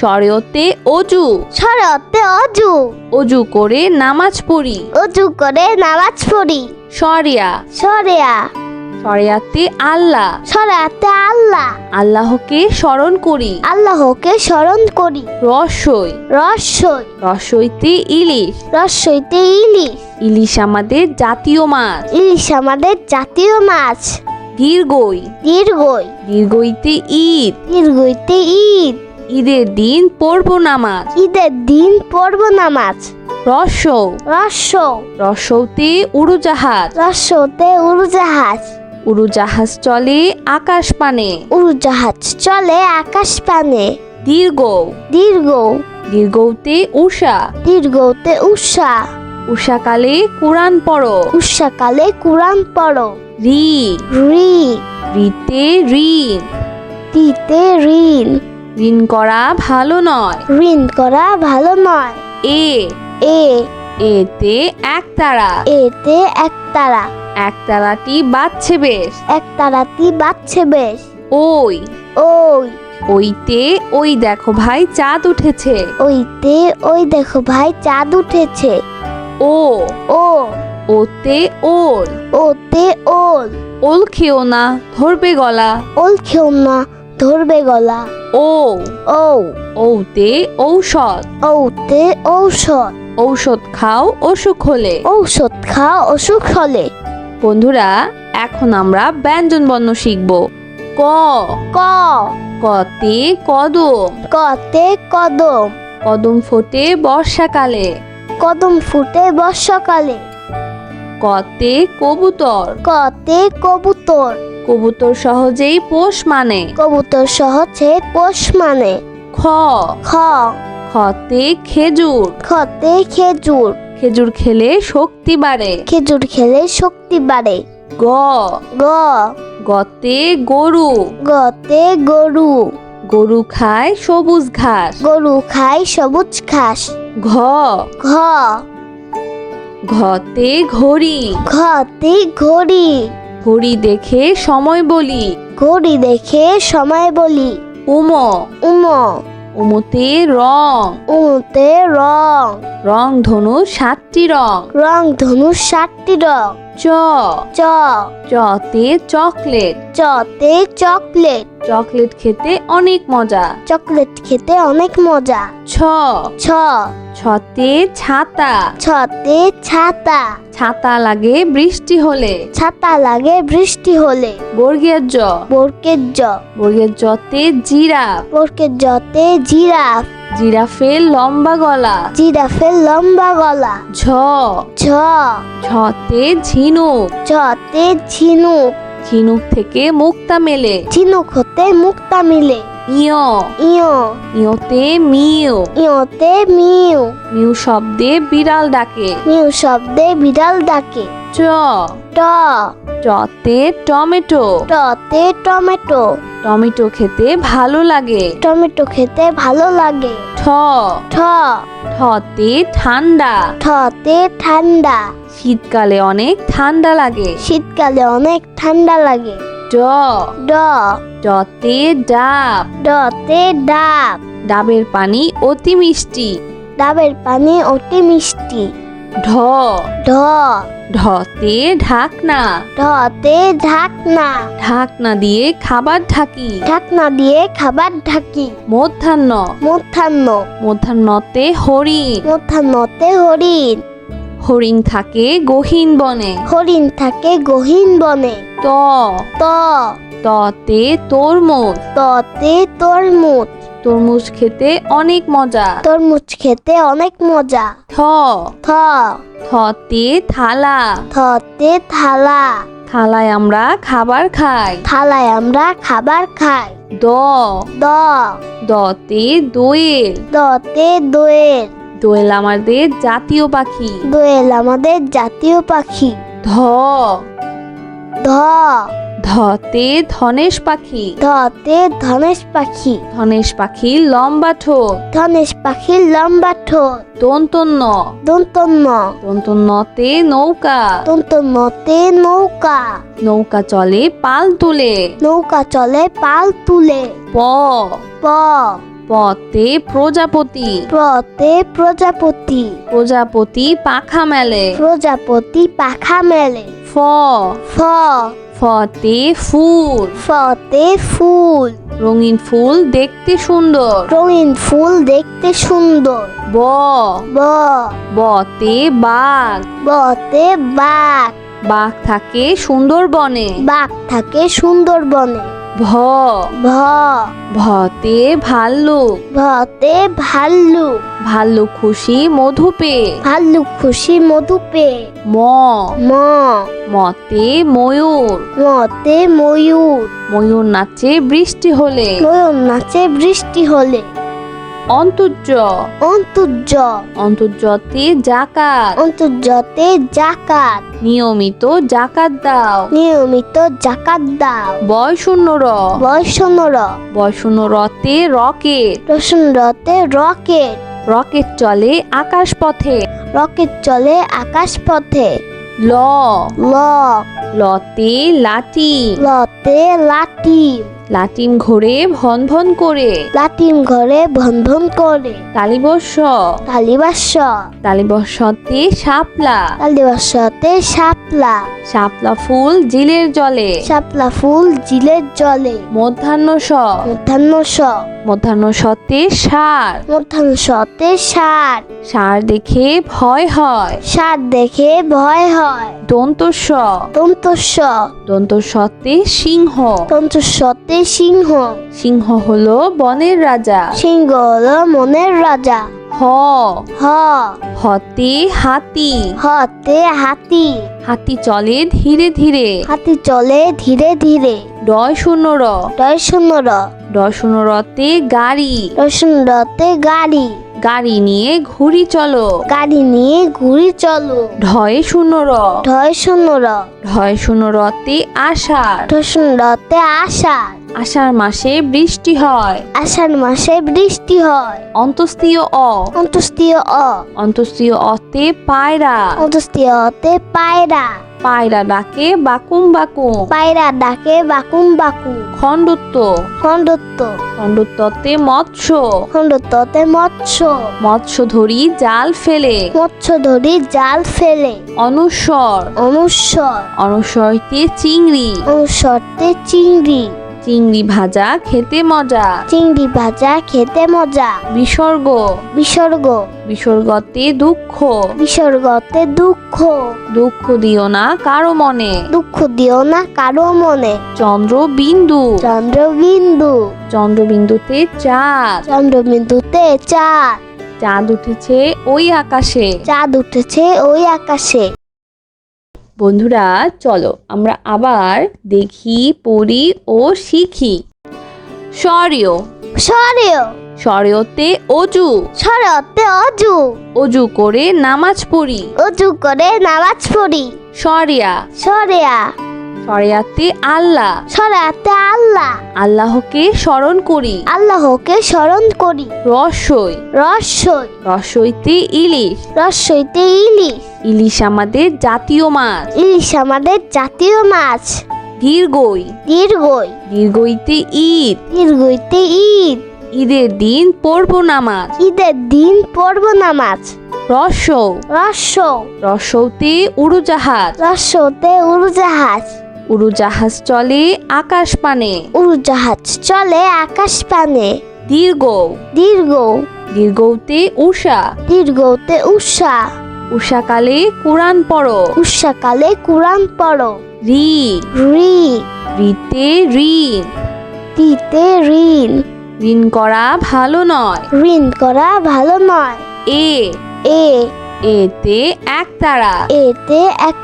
স্বরীয়তে অজু। সরতে অজু। অজু করে নামাজ পড়ি। অজু করে নামাজ পড়ি। সরিয়া সরেয়া সরিয়াতে আল্লাহ। সরাতে আল্লাহ। আল্লাহকে স্মরণ করি। আল্লাহকে স্মরণ করি। রসই। রসই। রসইতে ইলিশ। রসইতে ইলিশ। ইলিশ আমাদের জাতীয় মাছ। ইলিশ আমাদের জাতীয় মাছ। দীর্ঘই। দীর্ঘই। দীর্ঘইতে ঈদ। দীর্ঘইতে ঈদ। ঈদের দিন পড়ব নামাজ। ঈদের দিন পড়ব নামাজ। রসৌ রস রসৌতে উড়োজাহাজ। রসতে উড়োজাহাজ। উড়োজাহাজ চলে আকাশ পানে। উড়োজাহাজ চলে আকাশ পানে। দীর্ঘ। দীর্ঘ। দীর্ঘতে উষা। দীর্ঘতে উষা। উষাকালে কোরআন পড়ো। উষাকালে কোরআন পড়ো। রি। রি। রিতে ঋণ। দিতে ঋণ। ঋণ করা ভালো নয়। ঋণ করা ভালো নয়। এ। এ। এতে একতারা। এতে একতারা। একতারাটি বাজছে বেশ। একতারাতি বাচ্ছে বেশ। ওই। ওই। ওইতে ওই দেখো ভাই চাঁদ উঠেছে। ওইতে ওই দেখো ভাই চাঁদ উঠেছে। ও। ও। ওতে ওল। ওতে ওল। ওল খেও না ধরবে গলা। ওল খেও না ধরবে গলা। ও। ও। ওতে ঔষধ। ওতে ঔষধ। ঔষধ খাও অসুখ হলে। ঔষধ খাও অসুখ হলে। বন্ধুরা এখন আমরা ব্যঞ্জন বর্ণ শিখব। ক। ক। কতে কদম। কতে কদম। কদম ফোটে বর্ষাকালে। কদম ফুটে বর্ষাকালে। কতে কবুতর। কতে কবুতর। কবুতর সহজেই পোষ মানে? কবুতর সহজে পোষ মানে? খ। খ। খতে খেজুর। খতে খেজুর। খেজুর খেলে শক্তি বাড়ে। খেজুর খেলে শক্তি বাড়ে। গ। গ। গতে গরু। গতে গরু। গরু খায় সবুজ ঘাস। গরু খায় সবুজ ঘাস। ঘ। ঘ। ঘতে ঘড়ি। ঘতে ঘড়ি। ঘড়ি দেখে সময় বলি। ঘড়ি দেখে সময় বলি। উম। উম। উমতে রং। উমতে রং। রং ধনু সাতটি রং। রং ধনু সাতটি রং। চ। চ। চতে চকলেট। চতে চকলেট। চকলেট খেতে অনেক মজা। চকলেট খেতে অনেক মজা। ছ। ছ। ছতে ছাতা। ছতে ছাতা। ছাতা লাগে বৃষ্টি হলে। ছাতা লাগে বৃষ্টি হলে। বর্গের জ। বরকের জ। বর্গের জতে জিরাফ। বরকের জতে জিরাফ। জিরাফের লম্বা গলা। জিরাফের লম্বা গলা। ঝ। ঝ। ঝতে ঝিনুক। ঝতে ঝিনুক। ঝিনুক থেকে মুক্তা মেলে। ঝিনুক হতে মুক্তা মেলে। ইয়। ইয়। ইয়তে মিউ ইয়তে মিউ মিউ শব্দে বিড়াল ডাকে। মিউ শব্দে বিড়াল ডাকে। ট টতে টমেটো। টতে টমেটো। টমেটো খেতে ভালো লাগে। টমেটো খেতে ভালো লাগে। ঠ। ঠ। ঠতে ঠান্ডা। ঠতে ঠান্ডা। শীতকালে অনেক ঠান্ডা লাগে। শীতকালে অনেক ঠান্ডা লাগে। ড। ড। ডতে ডাব। ডতে ডাব। ডাবের পানি অতি মিষ্টি। ডাবের পানি অতি মিষ্টি। ঢ। ঢ। ঢতে ঢাকনা। ঢতে ঢাকনা। ঢাকনা দিয়ে খাবার ঢাকি। ঢাকনা দিয়ে খাবার ঢাকি। মধ্যাহ্ন। মধ্যাহ্ন। মধ্যাহ্নতে হরিণ। মধ্যাহ্নতে হরিণ। হরিণ থাকে গহীন বনে। হরিণ থাকে গহীন বনে। ত। ত। ততে তরমুজ। ততে তরমুজ। তরমুজ খেতে অনেক মজা। তরমুজ খেতে অনেক মজা। থ। থ। থতে থালা। থতে থালা। থালায় আমরা খাবার খাই। থালায় আমরা খাবার খাই। দ। দ। দতে দোয়েল। দতে দোয়েল। দোয়েল আমাদের জাতীয় পাখি। দোয়েল আমাদের জাতীয় পাখি। ধ। ধ। ধতে ধনেশ পাখি। ধতে ধনেশ পাখি। ধনেশ পাখি লম্বা ঠোঁট। ধনেশ পাখির লম্বা ঠোঁট। দন্তন্য। দন্তন্য। দন্তন্যতে নৌকা। দন্তন্যতে নৌকা। নৌকা চলে পাল তুলে। নৌকা চলে পাল তুলে। প। প। পতে প্রজাপতি। প্রতে প্রজাপতি। প্রজাপতি পাখা মেলে। প্রজাপতি পাখা মেলে। ফ। ফ। ফতে ফুল। ফতে ফুল। রঙিন ফুল দেখতে সুন্দর। রঙিন ফুল দেখতে সুন্দর। ব। ব। বতে বাঘ। বতে বাঘ। বাঘ থাকে সুন্দরবনে। বাঘ থাকে সুন্দরবনে। ভ। ভ। ভতে ভাল্লু। ভতে ভাল্লু। ভাল্লু খুশি মধু পে ভাল্লুক খুশি মধু পে ম। ম। মতে ময়ূর। মতে ময়ূর। ময়ূর নাচে বৃষ্টি হলে। ময়ূর নাচে বৃষ্টি হলে। অন্তর্য। অন্তর্য। অন্তর্যতে জাকাত। অন্তর্যতে জাকাত। নিয়মিত জাকাত দাও। নিয়মিত জাকাত দাও। বয় শূন্য র। বয়সনর বয় শূন্য রতে রকেট। রসুনরতে রকেট। রকেট চলে আকাশ পথে। রকেট চলে আকাশ পথে। ল। ল। লতে লাঠি। লতে লাটিম লাটিম ঘরে ভন ভন করে। লাটিম ঘরে ভন ভন করে। তালিবর্ষ। তালিবাস তালিবর্ষতে শাপলা। তালিবাসতে শাপলা। শাপলা ফুল জিলের জলে। শাপলা ফুল জিলের জলে। মধ্যাহ্ন স মধ্যাহ্ন স মধ্যাহ্ন সতে সার। মধ্যাহ্ন সতে সার। সার দেখে ভয় হয়। সার দেখে ভয় হয়। দন্ত স দন্ত স দন্ত সতে সিংহ। তন্তস্বতে সিংহ। সিংহ হলো বনের রাজা। সিংহ হলো মনের রাজা। হ। হ। হতে হাতি। হতে হাতি। হাতি চলে ধীরে ধীরে। হাতি চলে ধীরে ধীরে। ডয় শূন্য র। ডয় শূন্যর ডয় শূন্য রতে গাড়ি। রসুনরতে গাড়ি। গাড়ি নিয়ে ঘুরি চলো। গাড়ি নিয়ে ঘুরি চলো। ঢয় শূন্য র। ঢয় শূন্যর ঢয় শূন্য রতে আষাঢ়। রসুনরতে আষাঢ়। আষাঢ় মাসে বৃষ্টি হয়। আষাঢ় মাসে বৃষ্টি হয়। অন্তস্তীয় অ। অন্তস্তীয় অ। অন্তস্তীয় অতে পায়রা। অন্তস্তীয় অতে পায়রা। পায়রা ডাকে বাকুম বাকুম। পায়রা ডাকে বাকুম বাকুম। খণ্ডত্ব। খণ্ডত্ব। খণ্ডত্বতে মৎস্য। খণ্ডত্বতে মৎস্য। মৎস্য ধরি জাল ফেলে। মৎস্য ধরি জাল ফেলে। অনুস্বর অনুস্বর অনুস্বরতে চিংড়ি। অনুস্বরতে চিংড়ি। চিংড়ি ভাজা খেতে মজা। চিংড়ি ভাজা খেতে মজা। বিসর্গ। বিসর্গ। বিসর্গতে দুঃখ। বিসর্গতে দুঃখ। দুঃখ দিও না কারও মনে। দুঃখ দিও না কারও মনে। চন্দ্র বিন্দু চন্দ্রবিন্দু। চন্দ্রবিন্দুতে চাঁদ। চন্দ্রবিন্দুতে চাঁদ। চাঁদ উঠেছে ওই আকাশে। চাঁদ উঠেছে ওই আকাশে। বন্ধুরা চলো আমরা আবার দেখি পড়ি ও শিখি। সরেও অজু। সরতে অজু। অজু করে নামাজ পড়ি। অজু করে নামাজ পড়ি। সরিয়া সরেয়া সরিয়াতে আল্লাহ। সরাতে আল্লাহ। আল্লাহকে স্মরণ করি। আল্লাহকে স্মরণ করি। রসই। রসই। রসইতে ইলিশ। রসইতে ইলিশ। ইলিশ আমাদের জাতীয় মাছ। ইলিশ আমাদের জাতীয় মাছ। দীর্ঘই। দীর্ঘই। দীর্ঘইতে ঈদ। দীর্ঘইতে ঈদ। ঈদের দিন পড়ব নামাজ ঈদের দিন পড়ব নামাজ রসৌ রস রসৌতে উড়োজাহাজ। রসতে উড়োজাহাজ। উড়োজাহাজ চলে আকাশ পানে উড়োজাহাজ চলে আকাশ পানে দীর্ঘ। দীর্ঘ। দীর্ঘতে উষা দীর্ঘতে উষা উষাকালে কোরআন পড়ো। উষাকালে কোরআন পড়ো। রি রি রিতে ঋণ। দিতে ঋণ। ঋণ করা ভালো নয়। ঋণ করা ভালো নয়। এ। এ। এতে এক তারা এতে এক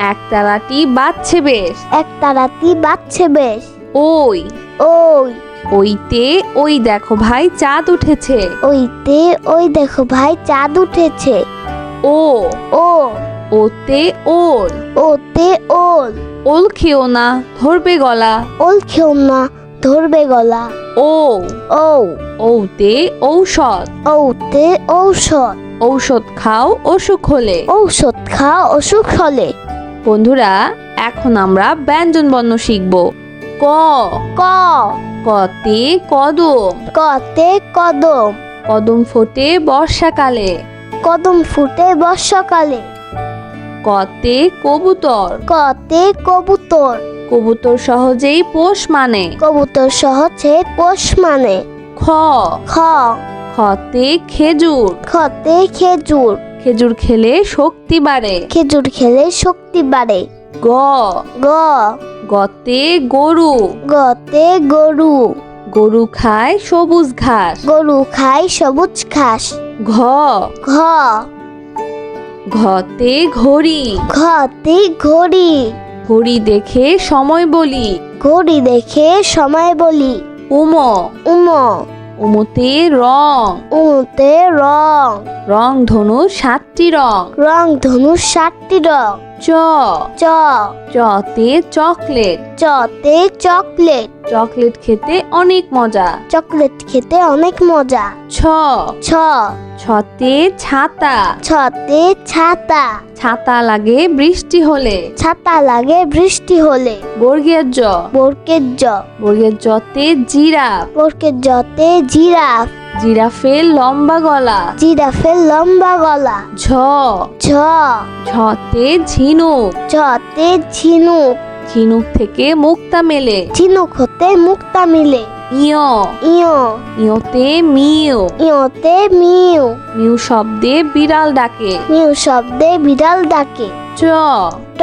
তারাটি বাজছে বেশ। একতারাতি বাজছে বেশ। ওই। ওই। ওইতে ওই দেখো ভাই চাঁদ উঠেছে। ওইতে ওই দেখো ভাই চাঁদ উঠেছে। ও। ও। ওতে ওল। ওতে ওল। ওল খেও না ধরবে গলা। ওল খেও না ধরবে গলা। ও। ও। ওতে ঔষধ। ওতে ঔষধ। ঔষধ খাও অসুখ হলে। ঔষধ খাও অসুখ হলে। বন্ধুরা এখন আমরা ব্যঞ্জন বর্ণ শিখব। ক। ক। কতে কদম। কতে কদম। কদম ফোটে বর্ষাকালে। কদম ফুটে বর্ষাকালে। কতে কবুতর। কতে কবুতর। কবুতর সহজেই পোষ মানে। কবুতর সহজে পোষ মানে। খ। খ। খতে খেজুর। খতে খেজুর। খেজুর খেলে শক্তি বাড়ে। খেজুর খেলে শক্তি বাড়ে। গ। গ। গতে গরু। গতে গরু। গরু খায় সবুজ ঘাস। গরু খায় সবুজ ঘাস। ঘ। ঘ। ঘতে ঘড়ি। ঘতে ঘড়ি। ঘড়ি দেখে সময় বলি। ঘড়ি দেখে সময় বলি। উম। উম। উমতে রং। উমতে রং। রং ধনু সাতটি রং। রং ধনু সাতটি রং। চ। চ। চতে চকলেট। চতে চকলেট। চকলেট খেতে অনেক মজা। চকলেট খেতে অনেক মজা। ছ। ছ। ছতে। ছাতা ছতে ছাতা। ছাতা লাগে বৃষ্টি হলে। ছাতা লাগে বৃষ্টি হলে। বর্গের জ। বরকের জ। বর্গের জতে জিরাফ। বরকের জতে জিরাফ। জিরাফের লম্বা গলা। জিরাফের লম্বা গলা। ঝ। ঝ। ঝতে ঝিনুক। ঝতে ঝিনুক। ঝিনুক থেকে মুক্তা মেলে। ঝিনুক হতে মুক্তা মিলে। ইয়। ইয়। ইয়তে মিউ ইয়তে মিউ মিউ শব্দে বিড়াল ডাকে। মিউ শব্দে বিড়াল ডাকে। চ ট।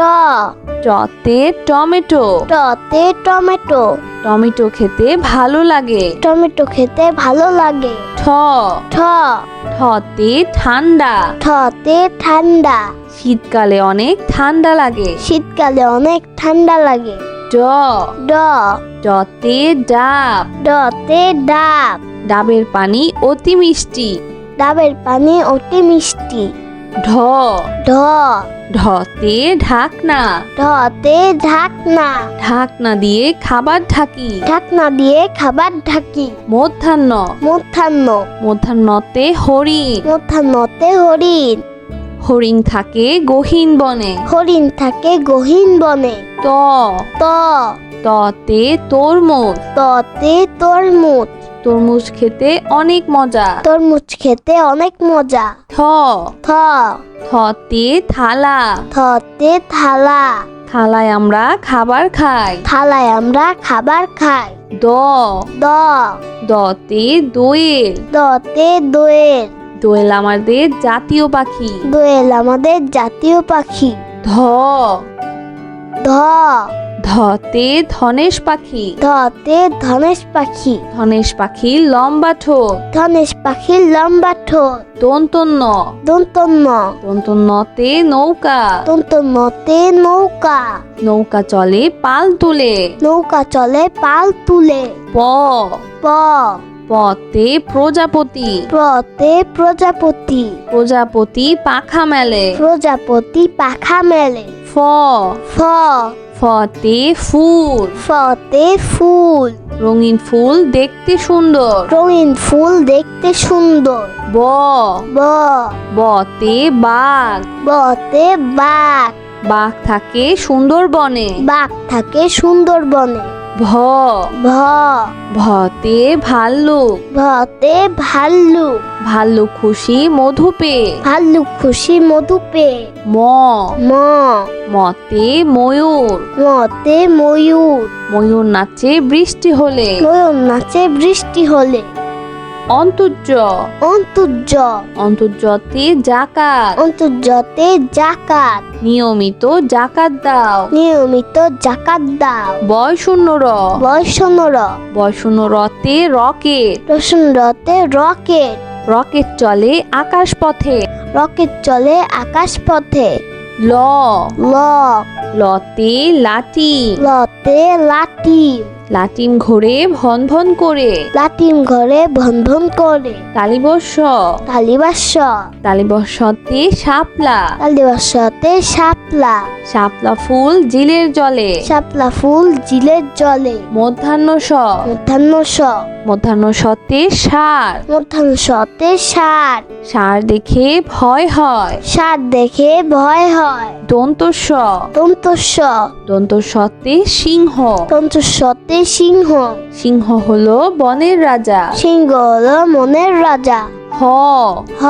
চতে টমেটো। টতে টমেটো। টমেটো খেতে ভালো লাগে? টমেটো খেতে ভালো লাগে। ঠ। ঠ। ঠতে ঠান্ডা? ঠতে ঠান্ডা। শীতকালে অনেক ঠান্ডা লাগে। শীতকালে অনেক ঠান্ডা লাগে। ড। ড। ডতে ডাব। ডতে ডাব। ডাবের পানি অতি মিষ্টি। ডাবের পানি অতি মিষ্টি। ঢ। ঢ। ঢতে ঢাকনা। ঢতে ঢাকনা। ঢাকনা দিয়ে খাবার ঢাকি। ঢাকনা দিয়ে খাবার ঢাকি। মধ্যাহ্ন। মধ্যাহ্ন। মধ্যাহ্নতে হরিণ। মধ্যাহ্নতে হরিণ। হরিণ থাকে গহীন বনে। হরিণ থাকে গহীন বনে। ত। ত। ততে তরমুজ। ততে তরমুজ। তরমুজ খেতে অনেক মজা। তরমুজ খেতে অনেক মজা। থ। থ। থতে থালা। থতে থালা। থালায় আমরা খাবার খাই। থালায় আমরা খাবার খাই। দ। দ। দতে দোয়েল। দতে দোয়েল। দোয়েল আমাদের জাতীয় পাখি। দোয়েল আমাদের জাতীয় পাখি। ধ। ধ। ধতে ধনেশ পাখি। ধতে ধনেশ পাখি। ধনেশ পাখি লম্বা ঠোঁট। ধনেশ পাখির লম্বা ঠোঁট। দন্তন্য। দন্তন্য। দন্তন্যতে নৌকা। দন্তন্যতে নৌকা। নৌকা চলে পাল তুলে। নৌকা চলে পাল তুলে। প। প। পতে প্রজাপতি। প্রতে প্রজাপতি। প্রজাপতি পাখা মেলে। প্রজাপতি পাখা মেলে। ফ। ফ। ফতে ফুল। ফতে ফুল। রঙিন ফুল দেখতে সুন্দর। রঙিন ফুল দেখতে সুন্দর। ব। ব। বতে বাঘ। বতে বাঘ। বাঘ থাকে সুন্দর বনে বাঘ থাকে সুন্দরবনে। ভ। ভ। ভতে ভাল্লুক ভতে ভাল্লুক ভাল্লুক খুশি মধু পে ভাল্লুক খুশি মধু পে ম। ম। মতে ময়ূর। মতে ময়ূর। ময়ূর নাচে বৃষ্টি হলে। ময়ূর নাচে বৃষ্টি হলে। অন্তর্য। অন্তর্য। অন্তর্যতে জাকাত। অন্তর্যতে জাকাত। নিয়মিত জাকাত দাও। নিয়মিত জাকাত দাও। বয় শূন্য র। বয়সনর বয় শূন্য রতে রকেট। রসুন রতে রকেট। রকেট চলে আকাশ পথে রকেট চলে আকাশ পথে ল। ল। লতে লাঠি। লতে লাঠি। লাটিম ঘোরে ভন ভন করে। লাটিম ঘরে ভন ভন করে। তালিবর্ষ তালিবাস্য তালিবর্ষতে শাপলা। তালিবাস্যতে শাপলা। শাপলা ফুল জিলের জলে। শাপলা ফুল জিলের জলে। মধ্যাহ্ন স মধ্যাহ্ন স মধ্যাহ্ন সতে সার। মধ্যাহ্ন সতে সার। সার দেখে ভয় হয়। সার দেখে ভয় হয়। দন্ত স তন্তস্ব দন্ত সতে সিংহ। তন্তস্বতে সিংহ। সিংহ হলো বনের রাজা। সিংহ হলো মনের রাজা। হ। হ।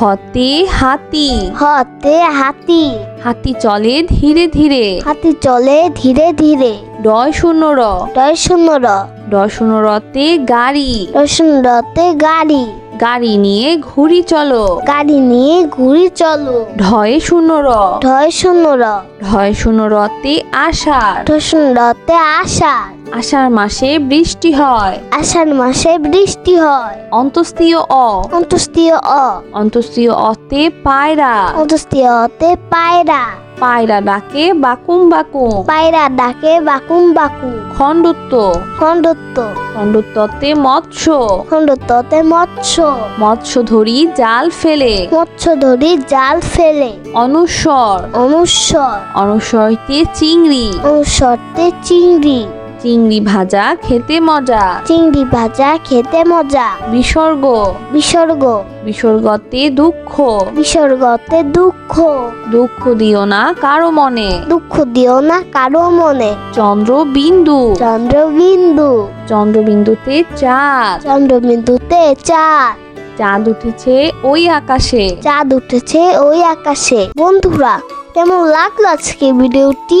হতে হাতি। হতে হাতি। হাতি চলে ধীরে ধীরে। হাতি চলে ধীরে ধীরে। ডয় শূন্য র। ডয় শূন্য র। ডয় শূন্য রতে গাড়ি। রসুন রতে গাড়ি। গাড়ি নিয়ে ঘুরি চলো। গাড়ি নিয়ে ঘুরি চলো। ঢয়ে শূন্য র। ঢয় শূন্য র। ঢয় শূন্য রতে আষাঢ়। রসুন রতে আষাঢ়। আষাঢ় মাসে বৃষ্টি হয়। আষাঢ় মাসে বৃষ্টি হয়। অন্তস্তীয় অ। অন্তস্তীয় অ। অন্তস্তীয় অতে পায়রা। অন্তস্তীয় অতে পায়রা। পায়রা ডাকে বাকুম বাকুম। পায়রা ডাকে বাকুম বাকুম। খণ্ডত্ব। খণ্ডত্ব। খণ্ডত্বতে মৎস্য। খণ্ডত্বতে মৎস্য। মৎস্য ধরি জাল ফেলে। মৎস্য ধরি জাল ফেলে। অনুস্বর অনুস্বর অনুস্বরতে চিংড়ি। অনুস্বরতে চিংড়ি। চিংড়ি ভাজা খেতে মজা। চিংড়ি ভাজা খেতে মজা। বিসর্গ। বিসর্গ। বিসর্গতে দুঃখ। বিসর্গতে দুঃখ। দুঃখ দিও না কারও মনে। দুঃখ দিও না কারও মনে। চন্দ্র বিন্দু চন্দ্রবিন্দু। চন্দ্রবিন্দুতে চাঁদ। চন্দ্রবিন্দুতে চাঁদ। চাঁদ উঠেছে ওই আকাশে। চাঁদ উঠেছে ওই আকাশে। বন্ধুরা কেমন লাগল আজকে ভিডিওটি?